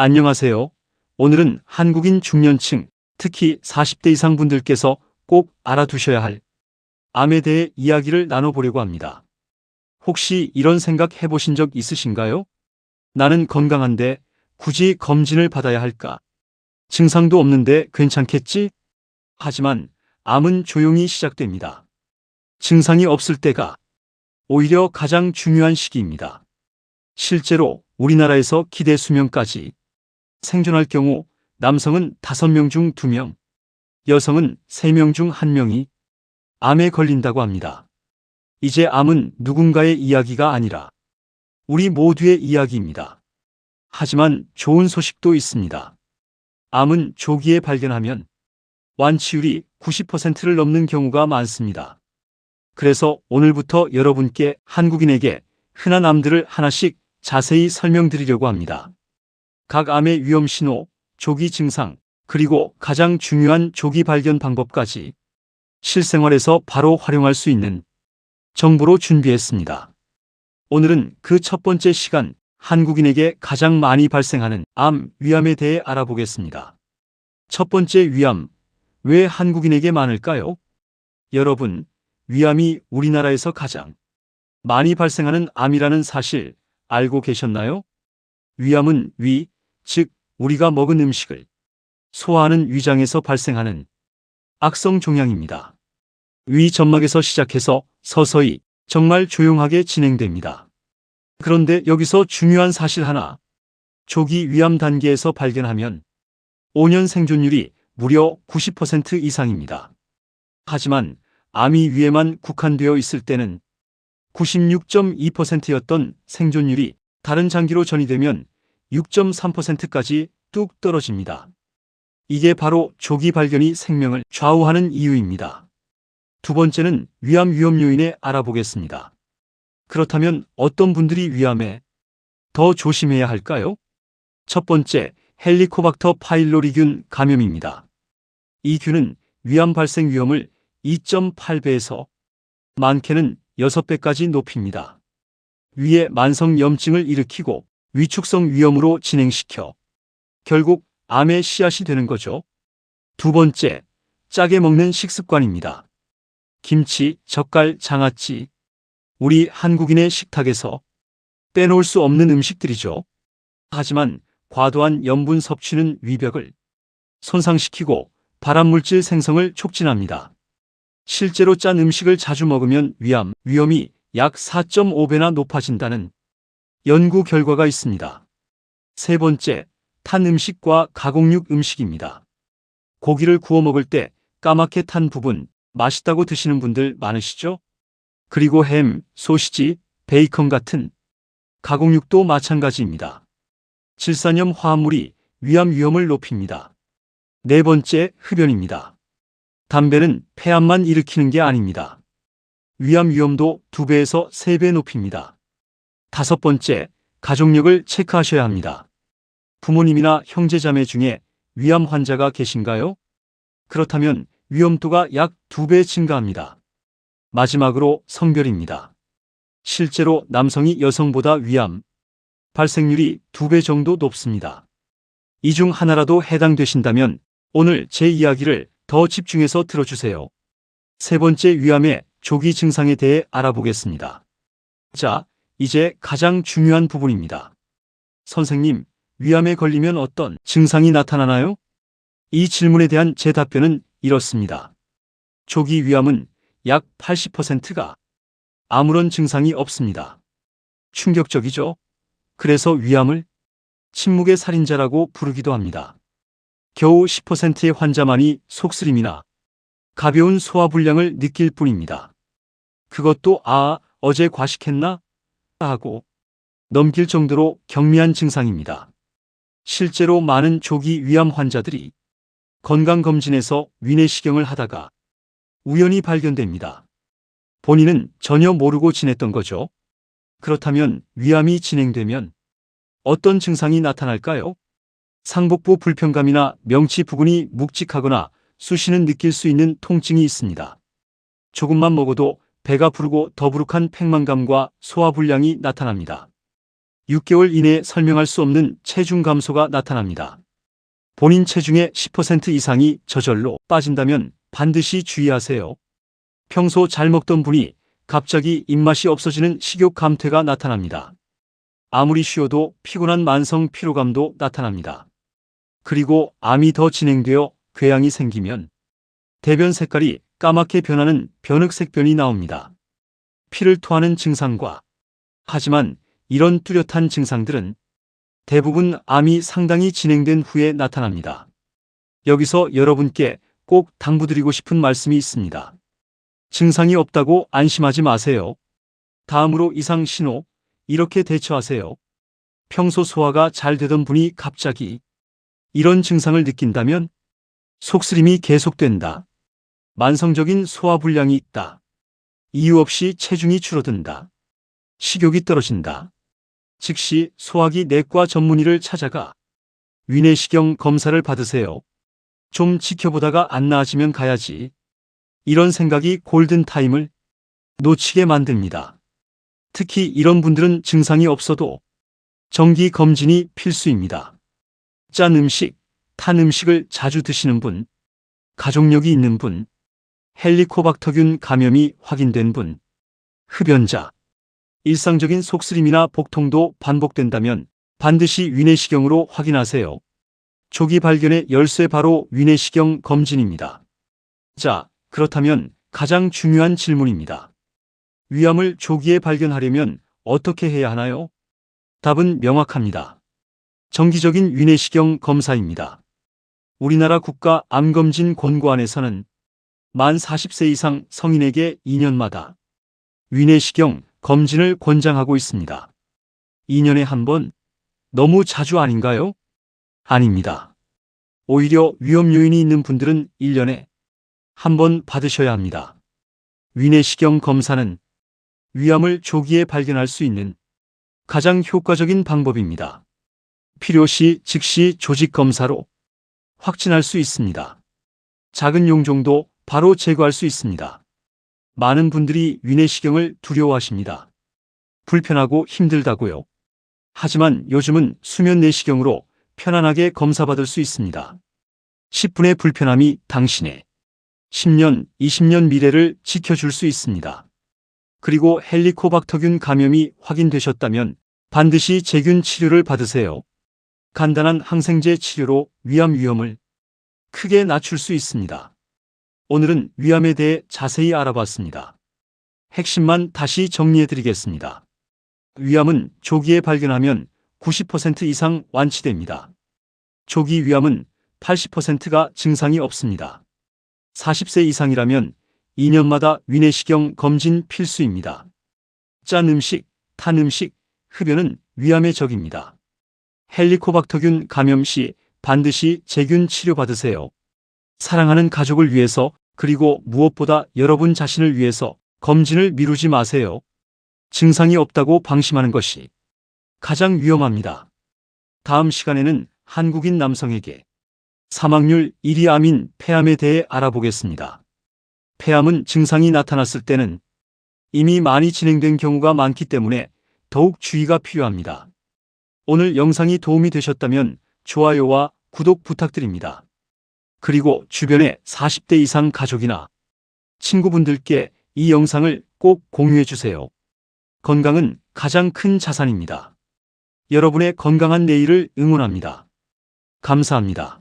안녕하세요. 오늘은 한국인 중년층, 특히 40대 이상 분들께서 꼭 알아두셔야 할 암에 대해 이야기를 나눠보려고 합니다. 혹시 이런 생각 해보신 적 있으신가요? 나는 건강한데 굳이 검진을 받아야 할까? 증상도 없는데 괜찮겠지? 하지만 암은 조용히 시작됩니다. 증상이 없을 때가 오히려 가장 중요한 시기입니다. 실제로 우리나라에서 기대 수명까지 생존할 경우 남성은 5명 중 2명, 여성은 3명 중 1명이 암에 걸린다고 합니다. 이제 암은 누군가의 이야기가 아니라 우리 모두의 이야기입니다. 하지만 좋은 소식도 있습니다. 암은 조기에 발견하면 완치율이 90%를 넘는 경우가 많습니다. 그래서 오늘부터 여러분께 한국인에게 흔한 암들을 하나씩 자세히 설명드리려고 합니다. 각 암의 위험 신호, 조기 증상, 그리고 가장 중요한 조기 발견 방법까지 실생활에서 바로 활용할 수 있는 정보로 준비했습니다. 오늘은 그 첫 번째 시간 한국인에게 가장 많이 발생하는 암, 위암에 대해 알아보겠습니다. 첫 번째 위암, 왜 한국인에게 많을까요? 여러분, 위암이 우리나라에서 가장 많이 발생하는 암이라는 사실 알고 계셨나요? 위암은 위, 즉 우리가 먹은 음식을 소화하는 위장에서 발생하는 악성 종양입니다. 위 점막에서 시작해서 서서히 정말 조용하게 진행됩니다. 그런데 여기서 중요한 사실 하나. 조기 위암 단계에서 발견하면 5년 생존율이 무려 90% 이상입니다. 하지만 암이 위에만 국한되어 있을 때는 96.2%였던 생존율이 다른 장기로 전이되면 6.3%까지 뚝 떨어집니다. 이게 바로 조기 발견이 생명을 좌우하는 이유입니다. 두 번째는 위암 위험 요인에 알아보겠습니다. 그렇다면 어떤 분들이 위암에 더 조심해야 할까요? 첫 번째, 헬리코박터 파일로리균 감염입니다. 이 균은 위암 발생 위험을 2.8배에서 많게는 6배까지 높입니다. 위에 만성 염증을 일으키고 위축성 위염으로 진행시켜 결국 암의 씨앗이 되는 거죠. 두 번째, 짜게 먹는 식습관입니다. 김치, 젓갈, 장아찌. 우리 한국인의 식탁에서 빼놓을 수 없는 음식들이죠. 하지만 과도한 염분 섭취는 위벽을 손상시키고 발암물질 생성을 촉진합니다. 실제로 짠 음식을 자주 먹으면 위암 위험이 약 4.5배나 높아진다는 연구 결과가 있습니다. 세 번째, 탄 음식과 가공육 음식입니다. 고기를 구워 먹을 때 까맣게 탄 부분 맛있다고 드시는 분들 많으시죠? 그리고 햄, 소시지, 베이컨 같은 가공육도 마찬가지입니다. 질산염 화합물이 위암 위험을 높입니다. 네 번째, 흡연입니다. 담배는 폐암만 일으키는 게 아닙니다. 위암 위험도 2배에서 3배 높입니다. 다섯 번째, 가족력을 체크하셔야 합니다. 부모님이나 형제자매 중에 위암 환자가 계신가요? 그렇다면 위험도가 약 2배 증가합니다. 마지막으로 성별입니다. 실제로 남성이 여성보다 위암 발생률이 2배 정도 높습니다. 이 중 하나라도 해당되신다면 오늘 제 이야기를 더 집중해서 들어주세요. 세 번째 위암의 조기 증상에 대해 알아보겠습니다. 자, 이제 가장 중요한 부분입니다. 선생님, 위암에 걸리면 어떤 증상이 나타나나요? 이 질문에 대한 제 답변은 이렇습니다. 조기 위암은 약 80%가 아무런 증상이 없습니다. 충격적이죠? 그래서 위암을 침묵의 살인자라고 부르기도 합니다. 겨우 10%의 환자만이 속쓰림이나 가벼운 소화불량을 느낄 뿐입니다. 그것도 아, 어제 과식했나? 하고 넘길 정도로 경미한 증상입니다. 실제로 많은 조기 위암 환자들이 건강검진에서 위내시경을 하다가 우연히 발견됩니다. 본인은 전혀 모르고 지냈던 거죠. 그렇다면 위암이 진행되면 어떤 증상이 나타날까요? 상복부 불편감이나 명치 부근이 묵직하거나 수시는 느낄 수 있는 통증이 있습니다. 조금만 먹어도 배가 부르고 더부룩한 팽만감과 소화불량이 나타납니다. 6개월 이내에 설명할 수 없는 체중 감소가 나타납니다. 본인 체중의 10% 이상이 저절로 빠진다면 반드시 주의하세요. 평소 잘 먹던 분이 갑자기 입맛이 없어지는 식욕 감퇴가 나타납니다. 아무리 쉬어도 피곤한 만성 피로감도 나타납니다. 그리고 암이 더 진행되어 궤양이 생기면 대변 색깔이 까맣게 변하는 변흑색 변이 나옵니다. 피를 토하는 증상과 하지만 이런 뚜렷한 증상들은 대부분 암이 상당히 진행된 후에 나타납니다. 여기서 여러분께 꼭 당부드리고 싶은 말씀이 있습니다. 증상이 없다고 안심하지 마세요. 다음으로 이상 신호, 이렇게 대처하세요. 평소 소화가 잘 되던 분이 갑자기 이런 증상을 느낀다면 속쓰림이 계속된다. 만성적인 소화불량이 있다. 이유 없이 체중이 줄어든다. 식욕이 떨어진다. 즉시 소화기 내과 전문의를 찾아가 위내시경 검사를 받으세요. 좀 지켜보다가 안 나아지면 가야지. 이런 생각이 골든타임을 놓치게 만듭니다. 특히 이런 분들은 증상이 없어도 정기 검진이 필수입니다. 짠 음식, 탄 음식을 자주 드시는 분, 가족력이 있는 분, 헬리코박터균 감염이 확인된 분, 흡연자, 일상적인 속쓰림이나 복통도 반복된다면 반드시 위내시경으로 확인하세요. 조기 발견의 열쇠 바로 위내시경 검진입니다. 자, 그렇다면 가장 중요한 질문입니다. 위암을 조기에 발견하려면 어떻게 해야 하나요? 답은 명확합니다. 정기적인 위내시경 검사입니다. 우리나라 국가 암검진 권고안에서는 만 40세 이상 성인에게 2년마다 위내시경 검진을 권장하고 있습니다. 2년에 한 번 너무 자주 아닌가요? 아닙니다. 오히려 위험 요인이 있는 분들은 1년에 한 번 받으셔야 합니다. 위내시경 검사는 위암을 조기에 발견할 수 있는 가장 효과적인 방법입니다. 필요시 즉시 조직 검사로 확진할 수 있습니다. 작은 용종도 바로 제거할 수 있습니다. 많은 분들이 위내시경을 두려워하십니다. 불편하고 힘들다고요. 하지만 요즘은 수면 내시경으로 편안하게 검사받을 수 있습니다. 10분의 불편함이 당신의 10년, 20년 미래를 지켜줄 수 있습니다. 그리고 헬리코박터균 감염이 확인되셨다면 반드시 제균 치료를 받으세요. 간단한 항생제 치료로 위암 위험을 크게 낮출 수 있습니다. 오늘은 위암에 대해 자세히 알아봤습니다. 핵심만 다시 정리해 드리겠습니다. 위암은 조기에 발견하면 90% 이상 완치됩니다. 조기 위암은 80%가 증상이 없습니다. 40세 이상이라면 2년마다 위내시경 검진 필수입니다. 짠 음식, 탄 음식, 흡연은 위암의 적입니다. 헬리코박터균 감염 시 반드시 제균 치료받으세요. 사랑하는 가족을 위해서 그리고 무엇보다 여러분 자신을 위해서 검진을 미루지 마세요. 증상이 없다고 방심하는 것이 가장 위험합니다. 다음 시간에는 한국인 남성에게 사망률 1위 암인 폐암에 대해 알아보겠습니다. 폐암은 증상이 나타났을 때는 이미 많이 진행된 경우가 많기 때문에 더욱 주의가 필요합니다. 오늘 영상이 도움이 되셨다면 좋아요와 구독 부탁드립니다. 그리고 주변의 40대 이상 가족이나 친구분들께 이 영상을 꼭 공유해 주세요. 건강은 가장 큰 자산입니다. 여러분의 건강한 내일을 응원합니다. 감사합니다.